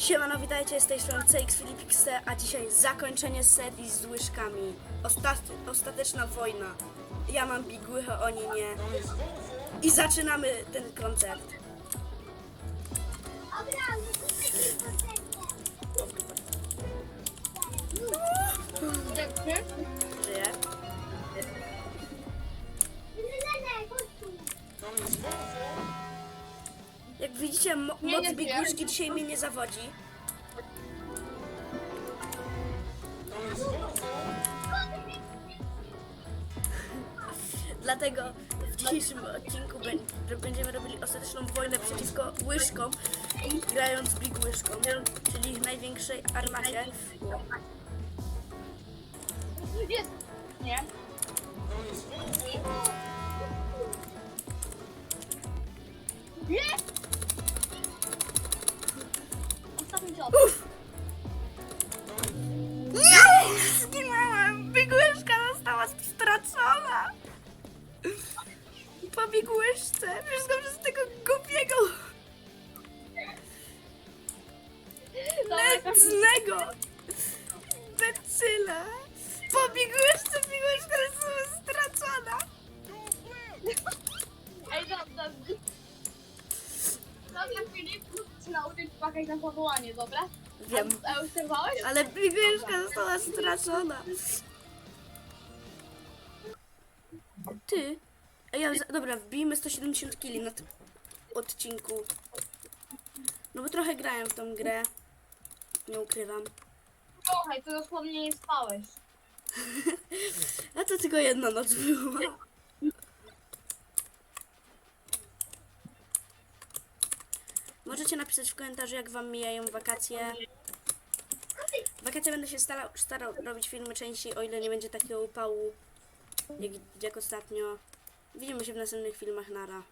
Siemano, witajcie z tej strony CX Filipix, a dzisiaj zakończenie serii z łyżkami. Ostat ostateczna wojna. Ja mam bigłychę, oni nie. I zaczynamy ten koncert. Żyję. Jak widzicie, mo Nie, moc nie, dzisiaj mnie nie zawodzi. Dlatego w dzisiejszym odcinku bę- będziemy robili ostateczną wojnę przeciwko łyżkom, grając Big Łyżką, czyli ich największej armacie. Jest. Nie. Nie! Po Big Łyżce! Wszystko przez tego głupiego, nędznego becyle! Po Big Łyżce Big Łyżka została stracona! Ej, dobra. Dobra, Filip, ci nauczyć płakać na powołanie, dobra? Wiem. A, obserwowałeś? Ale Łyżka została stracona! Ty? Ej, ja, dobra, wbijmy 170 kili na tym odcinku. No bo trochę grałem w tą grę. Nie ukrywam. Słuchaj, to dosłownie nie spałeś. A to tylko jedna noc była. Możecie napisać w komentarzu, jak wam mijają wakacje. W wakacje będę się starał, starał robić filmy częściej, o ile nie będzie takiego upału, jak, jak ostatnio. Widzimy się w następnych filmach. Nara.